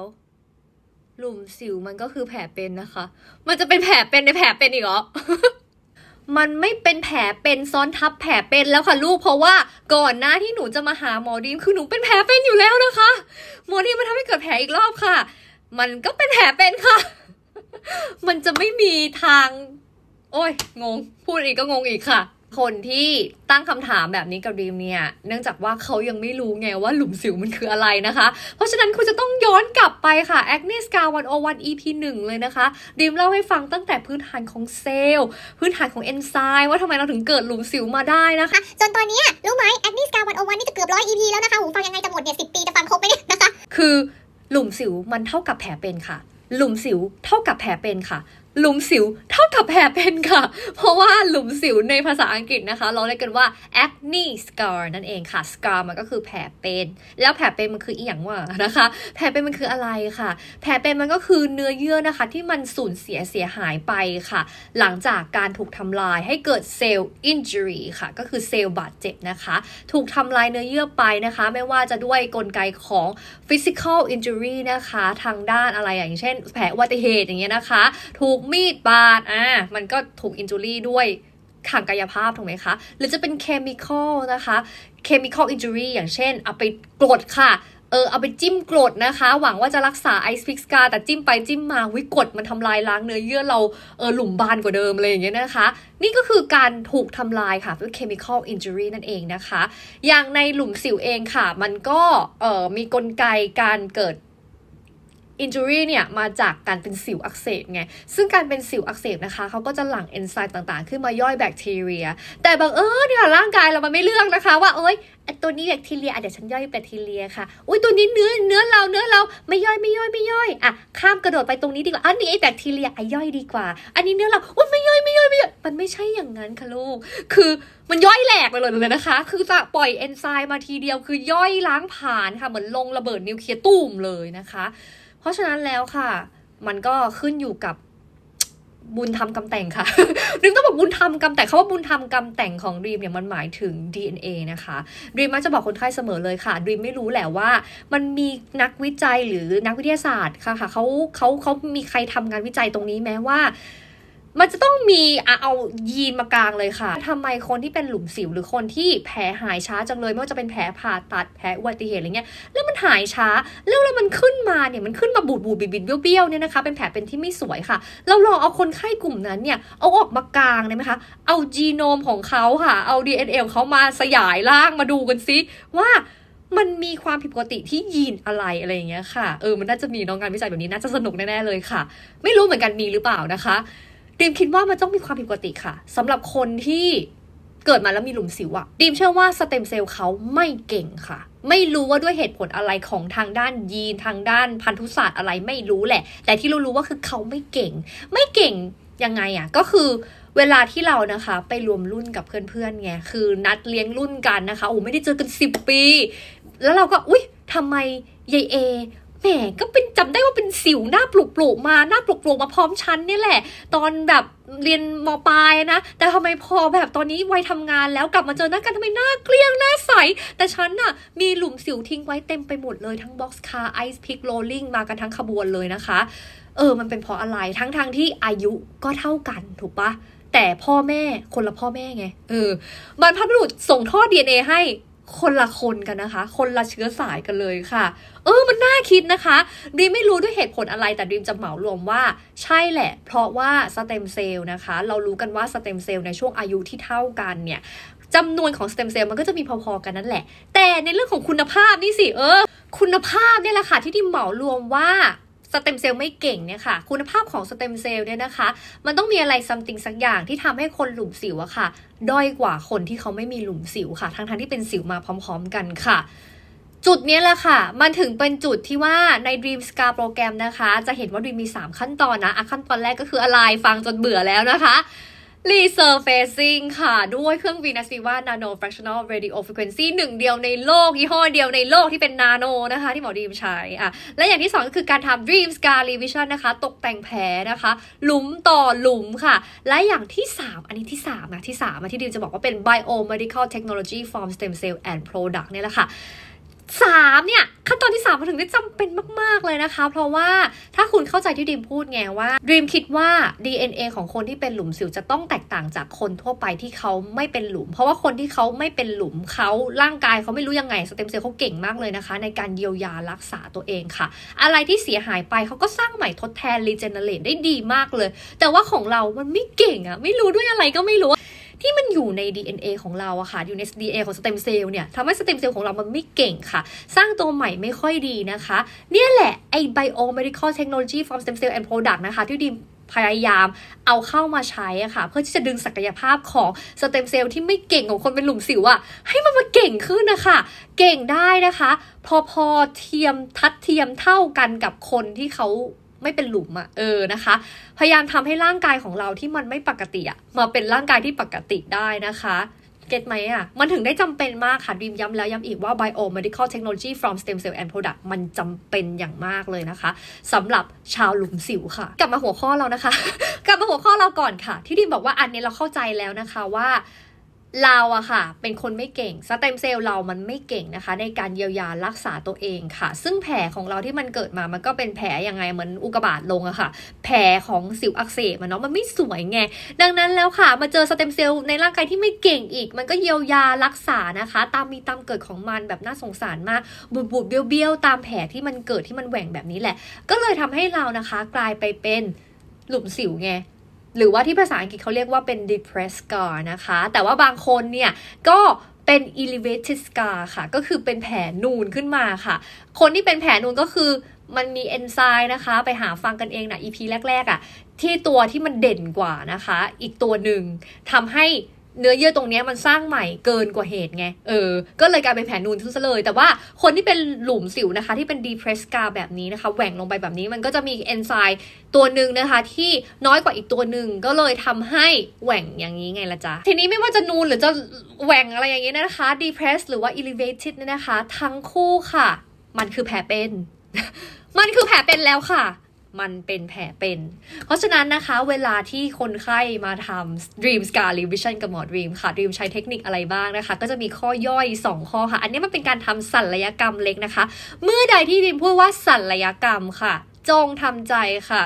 ยวหลุมสิวมันก็คือแผลเป็นนะคะ มันจะเป็นแผลเป็นในแผลเป็นอีกเหรอ มันไม่เป็นแผลเป็นซ้อนทับแผลเป็นแล้วค่ะลูกเพราะว่าก่อนหน้าที่หนูจะมาหาหมอดีมคือหนูเป็นแผลเป็นอยู่แล้วนะคะ หมอดีมมาทำให้เกิดแผลอีกรอบค่ะ มันก็เป็นแผลเป็นค่ะ มันจะไม่มีทาง โอ้ยงง พูดอีกก็งงอีกค่ะ คนที่ตั้งคำถามแบบนี้กับดีมเนี่ยเนื่องจากว่าเขายังไม่รู้ไงว่าหลุมสิวมันคืออะไรนะคะ เพราะฉะนั้นคุณจะต้องย้อนกลับไปค่ะ Acne Scar 101 EP 1 เลยนะคะดีมเล่าให้ฟังตั้งแต่พื้นฐานของเซลล์ พื้นฐานของเอนไซม์ว่าทำไมเราถึงเกิดหลุมสิวมาได้นะคะอะจนตอนเนี้ยรู้ไหมแอคนิสกาวันโอวันนี่จะเกือบร้อย EP แล้วนะคะหูฟังยังไงจะหมดเนี่ยสิปีจะฟังครบไหมเนี่ยนะคะ คือหลุมสิวมันเท่ากับแผลเป็นค่ะ หลุมสิวเท่ากับแผลเป็นค่ะหลุมสิวเท่ากับแผลเป็นค่ะ เพราะว่าหลุมสิวในภาษาอังกฤษนะคะ เราเรียกกันว่า acne scar นั่นเองค่ะ scar มันก็คือแผลเป็น แล้วแผลเป็นมันคืออีหยังวะนะคะ แผลเป็นมันคืออะไรค่ะ แผลเป็นมันก็คือเนื้อเยื่อนะคะ ที่มันสูญเสียเสียหายไปค่ะ หลังจากการถูกทำลายให้เกิดเซลล์ injury ค่ะ ก็คือเซลล์บาดเจ็บนะคะ ถูกทำลายเนื้อเยื่อไปนะคะ ไม่ว่าจะด้วยกลไกของ physical injury นะคะ ทางด้านอะไรอย่างเช่น แผลอุบัติเหตุอย่างเงี้ยนะคะ ถูกมีดบาดอ่ามันก็ถูก injury ด้วยทางกายภาพถูกไหมคะ หรือจะเป็น chemical นะคะ chemical injury อย่างเช่น เอาไปกรดค่ะเออเอาไปจิ้มกรดนะคะ หวังว่าจะรักษาไอซ์พิกสกาแต่จิ้มไปจิ้มมาวิกรดมันทำลายล้างเนื้อเยื่อเราเออหลุมบานกว่าเดิมอะไรอย่างเงี้ยนะคะ นี่ก็คือการถูกทำลายค่ะด้วย chemical injury นั่นเองนะคะ อย่างในหลุมสิวเองค่ะ มันก็เออมีกลไกการเกิด injury เนี่ยมาจากการเป็นสิวอักเสบไง ซึ่งการเป็นสิวอักเสบนะคะเขาก็จะหลั่งเอนไซม์ต่างๆ ขึ้นมาย่อยแบคทีเรีย แต่บังเอิญเนี่ยร่างกายเรามันไม่เลือกนะคะ ว่าเอ้ยตัวนี้แบคทีเรียอะเดี๋ยวฉันย่อยแบคทีเรียค่ะ อุ้ยตัวนี้เนื้อเนื้อเราเนื้อเราไม่ย่อยไม่ย่อยไม่ย่อยอะข้ามกระโดดไปตรงนี้ดีกว่าอันนี้ไอ้แบคทีเรียอะย่อยดีกว่า อันนี้เนื้อเราอุ้ยไม่ย่อยไม่ย่อยไม่ย่อยมันไม่ใช่อย่างนั้นค่ะลูก คือมันย่อยแหลกไปเลยเลยนะคะ คือจะปล่อยเอนไซม์มาทีเดียวคือย่อยล้างผ่านค่ะเหมือนลงระเบิดนิวเคลียร์ตูมเลยนะคะ เพราะฉะนั้นแล้วค่ะ มันก็ขึ้นอยู่กับบุญทำกรรมแต่งค่ะดรีมต้องบอกบุญทำกรรมแต่งคาว่าบุญทำกรรมแต่งของดรีมเนี่ยมันหมายถึง DNA นะคะดรีมมักจะบอกคนไข้เสมอเลยค่ะดรีมไม่รู้แหละว่า มันมีนักวิจัยหรือนักวิทยาศาสตร์ค่ะค่ะเขาเขาเขามีใครทำงานวิจัยตรงนี้แม้ว่า มันจะต้องมีเอายีนมากลางเลยค่ะทำไมคนที่เป็นหลุมสิวหรือคนที่แผลหายช้าจังเลย ไม่ว่าจะเป็นแผลผ่าตัดแผลอุบัติเหตุอะไรเงี้ย แล้วมันหายช้า แล้วแล้วมันขึ้นมาเนี่ยมันขึ้นมาบูดบูดบิดบิดเบี้ยวเบี้ยวเนี่ยนะคะ เป็นแผลเป็นที่ไม่สวยค่ะ เราลองเอาคนไข้กลุ่มนั้นเนี่ยเอาออกมากลางได้ไหมคะ เอาจีโนมของเขาค่ะ เอา DNA ของเขามาสยายร่างมาดูกันซิว่ามันมีความผิดปกติที่ยีนอะไรอะไรอย่างเงี้ยค่ะ เออ มันน่าจะมีน้องงานวิจัยแบบนี้น่าจะสนุกแน่ๆเลยค่ะ ไม่รู้เหมือนกันมีหรือเปล่านะคะ ดีมคิดว่ามันต้องมีความผิดปกติค่ะสำหรับคนที่เกิดมาแล้วมีหลุมสิวอะดีมเชื่อว่าสเต็มเซลล์เขาไม่เก่งค่ะ ไม่รู้ว่าด้วยเหตุผลอะไรของทางด้านยีนทางด้านพันธุศาสตร์อะไรไม่รู้แหละ แต่ที่รู้ๆว่าคือเขาไม่เก่ง ไม่เก่งยังไงอะก็คือเวลาที่เรานะคะไปรวมรุ่นกับเพื่อนๆไงคือนัดเลี้ยงรุ่นกันนะคะโอ้ไม่ได้เจอกันสิบปี แล้วเราก็อุ๊ยทำไมยายเอ แหมก็เป็นจำได้ว่าเป็นสิวหน้าปลุกปลุกมาหน้าปลุกปลุกมาพร้อมชั้นนี่แหละ ตอนแบบเรียนมปลายนะ แต่ทำไมพอแบบตอนนี้วัยทำงานแล้วกลับมาเจอหน้ากันทำไมหน้าเกลี้ยงหน้าใส แต่ฉันน่ะมีหลุมสิวทิ้งไว้เต็มไปหมดเลยทั้งบ็อกซ์คาร์ไอซ์พิกโรลลิ่งมากันทั้งขบวนเลยนะคะ เออมันเป็นเพราะอะไรทั้งทงที่อายุก็เท่ากันถูกปะแต่พ่อแม่คนละพ่อแม่ไง เออบรรพบุรุษส่งทอด DNA ให้ คนละคนกันนะคะ คนละเชื้อสายกันเลยค่ะ เออมันน่าคิดนะคะดีมไม่รู้ด้วยเหตุผลอะไรแต่ดีมจะเหมารวมว่าใช่แหละ เพราะว่าสเต็มเซลล์นะคะ เรารู้กันว่าสเต็มเซลล์ในช่วงอายุที่เท่ากันเนี่ยจำนวนของสเต็มเซลล์มันก็จะมีพอๆกันนั่นแหละ แต่ในเรื่องของคุณภาพนี่สิเออ คุณภาพเนี่ยแหละค่ะที่ดิมเหมารวมว่า สเต็มเซลล์ไม่เก่งเนี่ยค่ะ คุณภาพของสเต็มเซลล์เนี่ยนะคะ มันต้องมีอะไรซัมติงสักอย่างที่ทำให้คนหลุมสิวอะค่ะ ด้อยกว่าคนที่เขาไม่มีหลุมสิวค่ะ ทั้งทที่เป็นสิวมาพร้อม ๆ กันค่ะจุดนี้แหละค่ะ มันถึงเป็นจุดที่ว่าใน Dream Scar โปรแกรมนะคะ จะเห็นว่า Dream มี 3 ขั้นตอนนะอะขั้นตอนแรกก็คืออะไร ฟังจนเบื่อแล้วนะคะ Resurfacing ค่ะ ด้วยเครื่อง Venus Viva Nano Fractional Radio Frequency หนึ่งเดียวในโลก ยี่ห้อเดียวในโลกที่เป็นนาโนนะคะ ที่หมอดีมใช้อะและอย่างที่2ก็คือการทำ Dream Scar Revision นะคะ ตกแต่งแผลนะคะ หลุมต่อหลุมค่ะ และอย่างที่ 3 อันนี้ที่ 3 นะ ที่3มาที่ดิมจะบอกว่าเป็น Biomedical Technology from Stem Cell and Product เนี่ยแหละค่ะ สามเนี่ยขั้นตอนที่สามมันถึงได้จำเป็นมาก ๆ เลยนะคะ เพราะว่าถ้าคุณเข้าใจที่ดีมพูดไงว่าดีมคิดว่า DNA ของคนที่เป็นหลุมสิวจะต้องแตกต่างจากคนทั่วไปที่เขาไม่เป็นหลุม เพราะว่าคนที่เขาไม่เป็นหลุมเขาร่างกายเขาไม่รู้ยังไงสเต็มเซลล์เขาเก่งมากเลยนะคะ ในการเยียวยารักษาตัวเองค่ะ อะไรที่เสียหายไปเขาก็สร้างใหม่ทดแทนรีเจนเนเรตได้ดีมากเลย แต่ว่าของเรามันไม่เก่งอะไม่รู้ด้วยอะไรก็ไม่รู้ ที่มันอยู่ใน DNA ของเราอะค่ะอยู่ใน DNA ของสเต็มเซลล์เนี่ยทำให้สเต็มเซลล์ของเรามันไม่เก่งค่ะ สร้างตัวใหม่ไม่ค่อยดีนะคะ เนี่ยแหละไอ้ biomedical technology from stem cell and product นะคะ ที่ดิมพยายามเอาเข้ามาใช้อะค่ะ เพื่อที่จะดึงศักยภาพของสเต็มเซลล์ที่ไม่เก่งของคนเป็นหลุมสิวอะให้มันมาเก่งขึ้นนะคะเก่งได้นะคะ พอพอเทียมทัดเทียมเท่ากันกับคนที่เขา ไม่เป็นหลุมอะเออนะคะ พยายามทำให้ร่างกายของเราที่มันไม่ปกติอะมาเป็นร่างกายที่ปกติได้นะคะเก็ตไหมอะมันถึงได้จำเป็นมากค่ะดีมย้ำแล้วย้ำอีกว่า biomedical technology from stem cell and product มันจำเป็นอย่างมากเลยนะคะสำหรับชาวหลุมสิวค่ะ กลับมาหัวข้อเรานะคะ กลับมาหัวข้อเราก่อนค่ะ ที่ดิมบอกว่าอันนี้เราเข้าใจแล้วนะคะว่า เราอะค่ะ เป็นคนไม่เก่งสเต็มเซลล์เรามันไม่เก่งนะคะ ในการเยียวยารักษาตัวเองค่ะ ซึ่งแผลของเราที่มันเกิดมามันก็เป็นแผลยังไงเหมือนอุกกาบาตลงอะค่ะ แผลของสิวอักเสบมันเนาะมันไม่สวยไง ดังนั้นแล้วค่ะ มาเจอสเต็มเซลล์ในร่างกายที่ไม่เก่งอีก มันก็เยียวยารักษานะคะ ตามมีตามเกิดของมันแบบน่าสงสารมากบูดบูดเบี้ยวเบี้ยวๆตามแผลที่มันเกิดที่มันแหว่งแบบนี้แหละ ก็เลยทำให้เรานะคะ กลายไปเป็นหลุมสิวไง หรือว่าที่ภาษาอังกฤษเขาเรียกว่าเป็น depressed scar นะคะ แต่ว่าบางคนเนี่ยก็เป็น elevated scar ค่ะ ก็คือเป็นแผลนูนขึ้นมาค่ะ คนที่เป็นแผลนูนก็คือมันมีเอนไซม์นะคะ ไปหาฟังกันเองนะ EP แรก ๆอะ่ะ ที่ตัวที่มันเด่นกว่านะคะ อีกตัวหนึ่งทำให้ เนื้อเยื่อตรงนี้มันสร้างใหม่เกินกว่าเหตุไง เออ ก็เลยกลายเป็นแผลนูนซะเลย แต่ว่าคนที่เป็นหลุมสิวนะคะ ที่เป็น depressed scar แบบนี้นะคะ แหว่งลงไปแบบนี้มันก็จะมีเอนไซม์ตัวหนึ่งนะคะ ที่น้อยกว่าอีกตัวหนึ่งก็เลยทำให้แหว่งอย่างนี้ไงละจ๊ะ ทีนี้ไม่ว่าจะนูนหรือจะแหว่งอะไรอย่างนี้นะคะ depressed หรือว่า elevated เนี่ยนะคะ ทั้งคู่ค่ะ มันคือแผลเป็น มันคือแผลเป็นแล้วค่ะ มันเป็นแผลเป็น เพราะฉะนั้นนะคะเวลาที่คนไข้มาทำ Dream Scar Revision กับหมอ Dream ค่ะ Dream ใช้เทคนิคอะไรบ้างนะคะ ก็จะมีข้อย่อย 2 ข้อค่ะ อันนี้มันเป็นการทำศัลยกรรมเล็กนะคะ เมื่อใดที่ดิมพูดว่าศัลยกรรมค่ะ จงทำใจค่ะ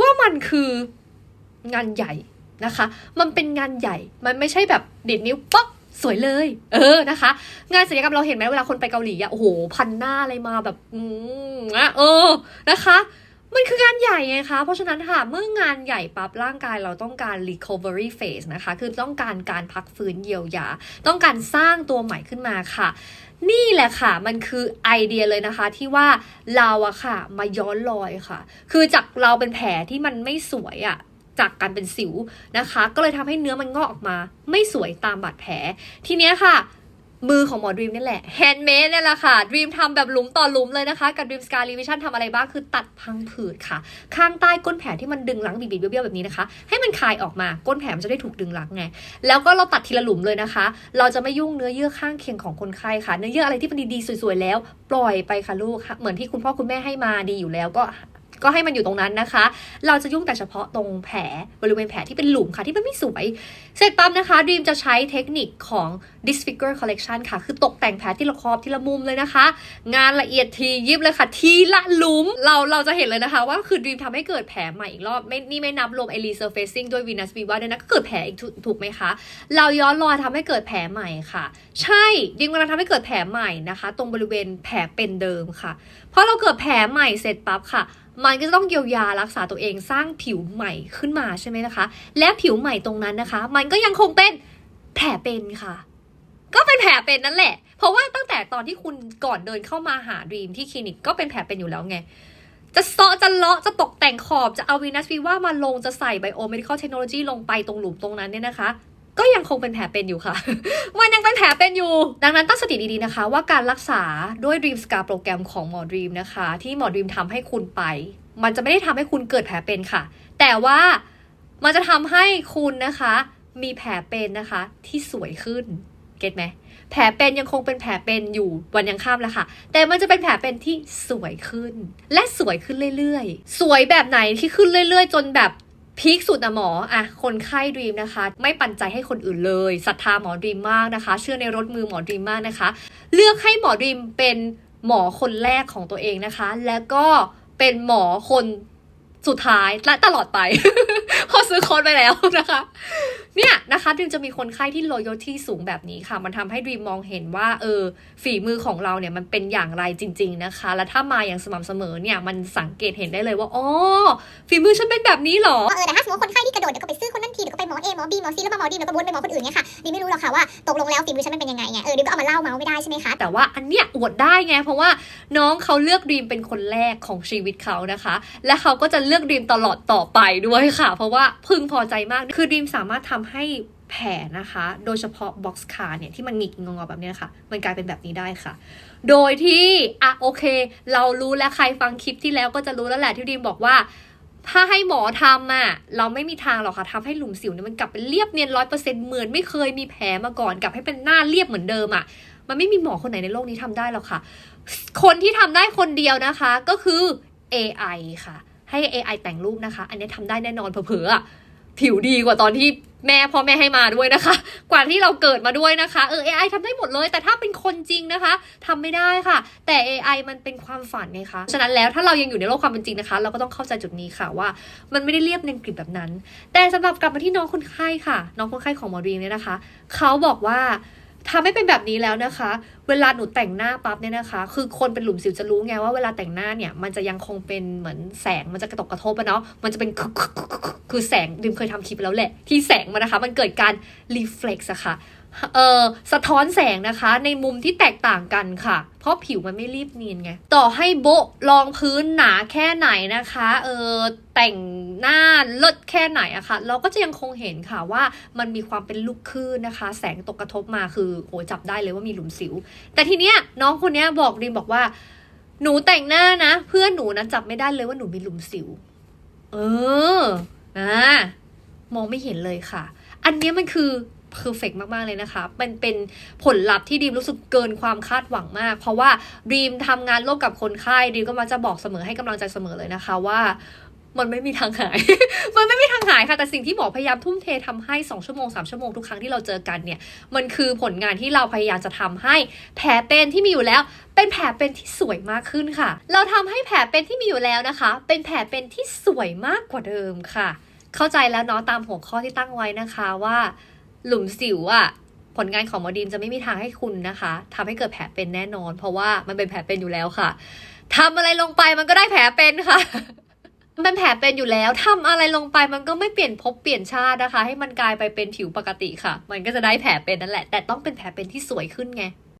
ว่ามันคืองานใหญ่นะคะ มันเป็นงานใหญ่ มันไม่ใช่แบบดิดนิ้วป๊อกสวยเลย เออนะคะ งานศัลยกรรมเราเห็นไหมเวลาคนไปเกาหลีอะโอ้โหพันหน้าอะไรมาแบบอืมอะเออนะคะ มันคืองานใหญ่ไงคะ เพราะฉะนั้นค่ะ เมื่องานใหญ่ปั๊บร่างกายเราต้องการ recovery phase นะคะ คือต้องการการพักฟื้นเยียวยา ต้องการสร้างตัวใหม่ขึ้นมาค่ะ นี่แหละค่ะ มันคือไอเดียเลยนะคะ ที่ว่าเราอะค่ะ มาย้อนรอยค่ะ คือจากเราเป็นแผลที่มันไม่สวยอะจากการเป็นสิวนะคะ ก็เลยทำให้เนื้อมันงอกออกมา ไม่สวยตามบาดแผล ทีเนี้ยค่ะ มือของหมอดรีมนี่แหละแฮนด์เมดเนี่ยแหละค่ะดรีมทำแบบหลุมต่อหลุมเลยนะคะ กับ Dream Scar Revision ทำอะไรบ้างคือตัดพังผืดค่ะ ข้างใต้ก้นแผลที่มันดึงหลังบีบๆเบี้ยวๆแบบนี้นะคะ ให้มันคลายออกมาก้นแผลมันจะได้ถูกดึงหลังไงแล้วก็เราตัดทีละหลุมเลยนะคะ เราจะไม่ยุ่งเนื้อเยื่อข้างเคียงของคนไข้ค่ะ เนื้อเยื่ออะไรที่มันดีๆสวยๆแล้ว ปล่อยไปค่ะลูกค่ะเหมือนที่คุณพ่อคุณแม่ให้มาดีอยู่แล้วก็ ก็ให้มันอยู่ตรงนั้นนะคะ เราจะยุ่งแต่เฉพาะตรงแผลบริเวณแผลที่เป็นหลุมค่ะที่มันไม่สวย เสร็จปั๊บนะคะดีมจะใช้เทคนิคของ disfigure collection ค่ะ คือตกแต่งแผลที่ละครอบที่ละมุมเลยนะคะ งานละเอียดทียิบเลยค่ะ ทีละหลุมเราเราจะเห็นเลยนะคะ ว่าคือดีมทำให้เกิดแผลใหม่อีกรอบไม่นี่ไม่นับรวมไอรี surfacing ด้วย venus viva ด้วยนะก็เกิดแผลอีกถูกไหมคะ เราย้อนรอยทำให้เกิดแผลใหม่ค่ะ ใช่ดิมกำลังทำให้เกิดแผลใหม่นะคะ ตรงบริเวณแผลเป็นเดิมค่ะพอเราเกิดแผลใหม่เสร็จปั๊บค่ะ มันก็จะต้องเยียวยารักษาตัวเองสร้างผิวใหม่ขึ้นมาใช่ไหมนะคะ และผิวใหม่ตรงนั้นนะคะ มันก็ยังคงเป็นแผลเป็นค่ะ ก็เป็นแผลเป็นนั่นแหละ เพราะว่าตั้งแต่ตอนที่คุณก่อนเดินเข้ามาหาดีมที่คลินิกก็เป็นแผลเป็นอยู่แล้วไงจะเซาะจะเลาะจะตกแต่งขอบจะเอาวีนัสวีว่ามาลงจะใส่ไบโอเมดิคอลเทคโนโลยีลงไปตรงหลุมตรงนั้นเนี่ยนะคะ ก็ยังคงเป็นแผลเป็นอยู่ค่ะ มันยังเป็นแผลเป็นอยู่ ดังนั้นตั้งสติดีๆนะคะ ว่าการรักษาด้วย Dream Scar โปรแกรมของหมอ Dream นะคะ ที่หมอ Dream ทำให้คุณไป มันจะไม่ได้ทำให้คุณเกิดแผลเป็นค่ะ แต่ว่ามันจะทำให้คุณนะคะ มีแผลเป็นนะคะ ที่สวยขึ้น เก็ตไหมแผลเป็นยังคงเป็นแผลเป็นอยู่วันยังข้ามแล้วค่ะ แต่มันจะเป็นแผลเป็นที่สวยขึ้น และสวยขึ้นเรื่อยๆ สวยแบบไหนที่ขึ้นเรื่อย ๆ จนแบบ พีคสุดนะหมออะคนไข้ดีมนะคะ ไม่ปันใจให้คนอื่นเลยศรัทธาหมอดรีมมากนะคะ เชื่อในรถมือหมอดรีมมากนะคะ เลือกให้หมอดรีมเป็นหมอคนแรกของตัวเองนะคะ แล้วก็เป็นหมอคนสุดท้ายและตลอดไปพอซื้อคอร์สไปแล้วนะคะ เนี่ยนะคะดรีมจะมีคนไข้ที่ loyalty สูงแบบนี้ค่ะ มันทำให้ดรีมมองเห็นว่าเออฝีมือของเราเนี่ยมันเป็นอย่างไรจริง ๆนะคะ และถ้ามาอย่างสม่ำเสมอเนี่ยมันสังเกตเห็นได้เลยว่าอ๋อฝีมือฉันเป็นแบบนี้เหรอว่าเออแต่ถ้าสมมติคนไข้ที่กระโดดเดี๋ยวก็ไปซื้อคนนั้นทีเดี๋ยวก็ไปหมอเอหมอบีหมอซีแล้วมาหมอดีเดี๋ยวก็วนไปหมอคนอื่นเนี่ยค่ะดิไม่รู้หรอกค่ะว่าตกลงแล้วฝีมือฉันมันเป็นยังไงไงเออดิก็เอามาเล่าเมาส์ไม่ได้ใช่ไหมคะแต่ว่าอันเนี้ยอวดได้ไง เพราะว่าน้องเขาเลือกดรีมเป็นคนแรกของชีวิตเขานะคะ และเขาก็จะเลือกดรีมตลอดต่อไปด้วยค่ะ เพราะว่าพึงพอใจมากคือดรีมสามารถทำให้แผลนะคะ โดยเฉพาะบ็อกซ์คาเนี่ยที่มันหงิกงอแบบนี้ยค่ะมันกลายเป็นแบบนี้ได้ค่ะ โดยที่อะโอเค เรารู้แล้วใครฟังคลิปที่แล้วก็จะรู้แล้วแหละที่ดีมบอกว่าถ้าให้หมอทำอะเราไม่มีทางหรอกค่ะทำให้หลุมสิวเนี่ยมันกลับเป็นเรียบเนียนร้อยเปอร์เซ็นต์เหมือนไม่เคยมีแผลมาก่อนกลับให้เป็นหน้าเรียบเหมือนเดิมอะมันไม่มีหมอคนไหนในโลกนี้ทำได้หรอกค่ะ คนที่ทำได้คนเดียวนะคะ ก็คือ AI ค่ะ ให้ AI แต่งรูปนะคะ อันนี้ทำได้แน่นอนเผลอๆอผิวดีกว่าตอนที่ แม่พ่อแม่ให้มาด้วยนะคะ กว่าที่เราเกิดมาด้วยนะคะเออ AI ทำได้หมดเลย แต่ถ้าเป็นคนจริงนะคะทำไม่ได้ค่ะ แต่ AI มันเป็นความฝันไงคะฉะนั้นแล้วถ้าเรายังอยู่ในโลกความเป็นจริงนะคะ เราก็ต้องเข้าใจจุดนี้ค่ะว่า มันไม่ได้เรียบเรียงกริบแบบนั้น แต่สำหรับกลับมาที่น้องคนไข้ค่ะ น้องคนไข้ของหมอรีเนี่ยนะคะ เขาบอกว่า ทำให้เป็นแบบนี้แล้วนะคะ เวลาหนูแต่งหน้าปั๊บเนี่ยนะคะ คือคนเป็นหลุมสิวจะรู้ไงว่าเวลาแต่งหน้าเนี่ย มันจะยังคงเป็นเหมือนแสงมันจะกระตกกระทบอะเนาะ มันจะเป็นคือแสงดิมเคยทำคลิปแล้วแหละ ที่แสงมันนะคะ มันเกิดการรีเฟล็กซ์อะค่ะ เอ่อสะท้อนแสงนะคะ ในมุมที่แตกต่างกันค่ะ เพราะผิวมันไม่รีบเนียนไง ต่อให้โบะรองพื้นหนาแค่ไหนนะคะเออแต่งหน้าเลิศแค่ไหนอะค่ะ เราก็จะยังคงเห็นค่ะว่ามันมีความเป็นลูกคลื่นนะคะ แสงตกกระทบมาคือโหจับได้เลยว่ามีหลุมสิว แต่ทีเนี้ยน้องคนเนี้ยบอกดิมบอกว่า หนูแต่งหน้านะ เพื่อนหนูนะจับไม่ได้เลยว่าหนูมีหลุมสิว เอออ่ามองไม่เห็นเลยค่ะ อันนี้มันคือ เพอร์เฟกมาก ๆ เลยนะคะมันเป็นผลลัพธ์ที่ดีมรู้สึกเกินความคาดหวังมาก เพราะว่าดีมทำงานร่วมกับคนไข้ดีมก็มักจะบอกเสมอให้กำลังใจเสมอเลยนะคะว่ามันไม่มีทางหาย มันไม่มีทางหายค่ะ แต่สิ่งที่หมอพยายามทุ่มเททำให้ 2 ชั่วโมง 3 ชั่วโมงทุกครั้งที่เราเจอกันเนี่ย มันคือผลงานที่เราพยายามจะทำให้แผลเป็นที่มีอยู่แล้ว เป็นแผลเป็นที่สวยมากขึ้นค่ะ เราทำให้แผลเป็นที่มีอยู่แล้วนะคะ เป็นแผลเป็นที่สวยมากกว่าเดิมค่ะ เข้าใจแล้วเนาะตามหัวข้อที่ตั้งไว้นะคะว่า หลุมสิวอะผลงานของหมอดีมจะไม่มีทางให้คุณนะคะทำให้เกิดแผลเป็นแน่นอน เพราะว่ามันเป็นแผลเป็นอยู่แล้วค่ะทำอะไรลงไปมันก็ได้แผลเป็นค่ะมันเป็นแผลเป็นอยู่แล้วทำอะไรลงไปมันก็ไม่เปลี่ยนภพเปลี่ยนชาตินะคะ ให้มันกลายไปเป็นผิวปกติค่ะ มันก็จะได้แผลเป็นนั่นแหละ แต่ต้องเป็นแผลเป็นที่สวยขึ้นไง